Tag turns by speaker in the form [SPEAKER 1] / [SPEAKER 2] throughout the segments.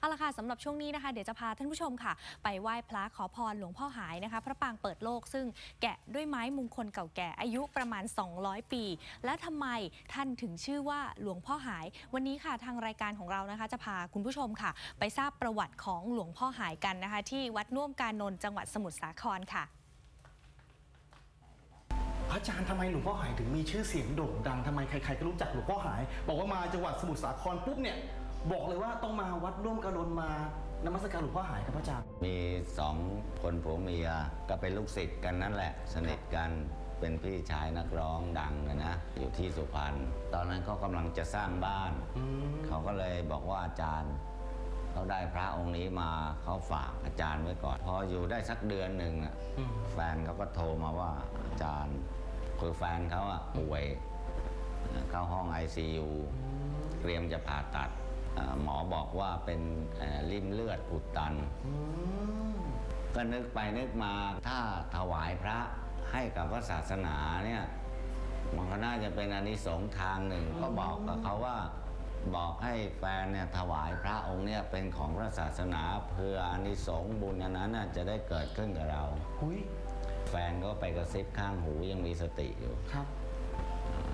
[SPEAKER 1] เอาละค่ะสำหรับช่วงนี้นะคะเดี๋ยวจะพาท่านผู้ชมค่ะ ไปไหว้พระขอพรหลวงพ่อหายนะคะ พระปางเปิดโลกซึ่งแกะด้วยไม้มงคลเก่าแก่อายุประมาณ 200 ปี และทำไมท่านถึงชื่อว่าหลวงพ่อหาย วันนี้ค่ะทางรายการของเรานะคะ จะพาคุณผู้ชมค่ะ ไปทราบประวัติของหลวงพ่อหายกันนะคะ ที่วัดน่วมการนนท์จังหวัดสมุทรสาครค่ะ
[SPEAKER 2] พระอาจารย์ทำไมหลวงพ่อหายถึงมีชื่อเสียงโด่งดังทำไมใครๆก็รู้จักหลวงพ่อหาย บอกว่ามาจังหวัดสมุทรสาครปุ๊บเนี่ย บอกเลยว่าต้องมาวัดร่วมกระดนมานมัสการหลวงพ่อหายครับพระอาจารย์
[SPEAKER 3] มีสองคนผัวเมียก็เป็นลูกศิษย์กันนั่นแหละ สนิทกันเป็นพี่ชายนักร้องดังนะนะ อยู่ที่สุพรรณตอนนั้นเขากำลังจะสร้างบ้าน
[SPEAKER 2] อืม
[SPEAKER 3] เขาก็เลยบอกว่าอาจารย์เขาได้พระองค์นี้มาเขาฝากอาจารย์ไว้ก่อน พออยู่ได้สักเดือนหนึ่งอะ
[SPEAKER 2] อืม
[SPEAKER 3] แฟนเขาก็โทรมาว่าอาจารย์คือแฟนเขาอะป่วย เข้าห้อง ICU เตรียมจะผ่าตัดเอ่อ หมอบอกว่าเป็นเอ่อริ่มเลือดอุดตัน
[SPEAKER 2] อืม
[SPEAKER 3] ก็นึกไปนึกมาถ้าถวายพระให้กับพระศาสนาเนี่ยมันก็น่าจะเป็นอานิสงส์ทางหนึ่ง ก็บอกกับเขาว่าบอกให้แฟนเนี่ยถวายพระองค์เนี่ยเป็นของพระศาสนาเพื่ออานิสงส์บุญอันนั้นน่ะจะได้เกิดขึ้นกับเรา
[SPEAKER 2] หุย
[SPEAKER 3] แฟนก็ไปกระซิบข้างหูยังมีสติอยู่
[SPEAKER 2] ครับ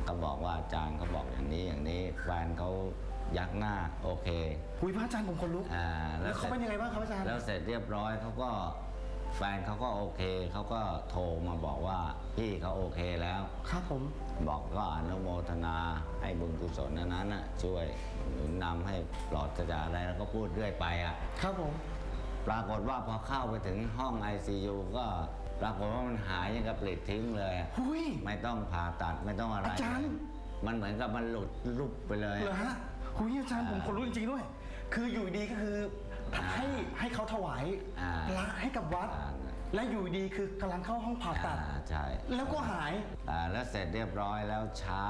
[SPEAKER 3] ก็บอกว่าอาจารย์เขาบอกอย่างนี้อย่างนี้แฟนเขา ยักหน้าโอเค
[SPEAKER 2] หุยพระอาจารย์ผมคนลุก
[SPEAKER 3] อ่า
[SPEAKER 2] แล้วเขาเป็นยังไงบ้างครับอาจารย์
[SPEAKER 3] แล้วเสร็จเรียบร้อยเขาก็แฟนเขาก็โอเคเขาก็โทรมาบอกว่าพี่เขาโอเคแล้ว
[SPEAKER 2] ครับผม
[SPEAKER 3] บอกก็อนุโมทนาให้บุญกุศลนั้นน่ะช่วยหนุนนำให้ปลอดจากอะไรแล้วก็พูดเรื่อยไปอะ
[SPEAKER 2] ครับผม
[SPEAKER 3] ปรากฏว่าพอเข้าไปถึงห้อง ICU ก็ปรากฏว่ามันหายอย่างกับปลิดทิ้งเลยอะ
[SPEAKER 2] หุย
[SPEAKER 3] ไม่ต้องผ่าตัดไม่ต้องอะไร
[SPEAKER 2] อาจารย์
[SPEAKER 3] มันเหมือนกับมันหลุดลุบไปเลย
[SPEAKER 2] เหรอฮะ หุยอาจารย์ผมคนลุกจริงๆด้วย คืออยู่ดีก็คือให้ให้เขาถวาย
[SPEAKER 3] อ่า
[SPEAKER 2] พระให้กับวัด
[SPEAKER 3] อ่า
[SPEAKER 2] และอยู่ดีคือกำลังเข้าห้องผ่าตัด
[SPEAKER 3] อ่าใช่
[SPEAKER 2] แล้วก็หาย
[SPEAKER 3] อ่าแล้วเสร็จเรียบร้อยแล้วเช้า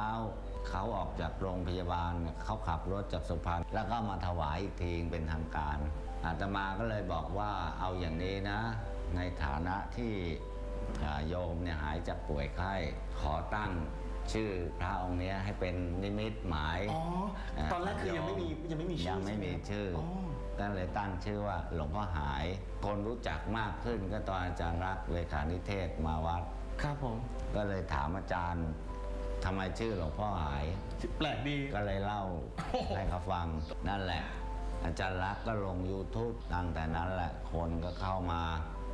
[SPEAKER 3] เขาออกจากโรงพยาบาลเนี่ยเขาขับรถจากสุพรรณแล้วก็มาถวายอีกทีเป็นทางการอาตมาก็เลยบอกว่าเอาอย่างนี้นะ ในฐานะที่อ่าโยมเนี่ยหายจากป่วยไข้ขอตั้ง ชื่อพระองค์เนี้ยให้เป็นนิมิตหมาย
[SPEAKER 2] อ๋อ ตอนแรกคือยังไม่มียังไม่มีชื่อ
[SPEAKER 3] ยังไม่มีชื่อ
[SPEAKER 2] ใช่ไหมอ๋อ
[SPEAKER 3] ก็เลยตั้งชื่อว่าหลวงพ่อหาย คนรู้จักมากขึ้นก็ตอนอาจารย์รักษณ์เลขานิเทศมาวัด
[SPEAKER 2] ครับผม
[SPEAKER 3] ก็เลยถามอาจารย์ทำไมชื่อหลวงพ่อหาย
[SPEAKER 2] แปลกดี
[SPEAKER 3] ก็เลยเล่าให้เขาฟังนั่นแหละ อาจารย์รักษณ์ก็ลง YouTube ตั้งแต่นั้นแหละคนก็เข้ามา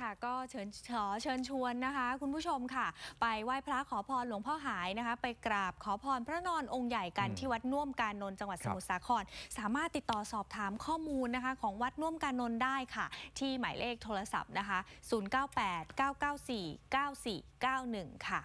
[SPEAKER 1] ค่ะก็เชิญขอเชิญชวนนะคะ คุณผู้ชมค่ะ ไปไหว้พระขอพรหลวงพ่อหายนะคะ ไปกราบขอพรพระนอนองค์ใหญ่กันที่วัดน่วมการนนท์จังหวัดสมุทรสาคร สามารถติดต่อสอบถามข้อมูลนะคะ ของวัดน่วมการนนท์ได้ค่ะ ที่หมายเลขโทรศัพท์นะคะ 098 994 9491 ค่ะ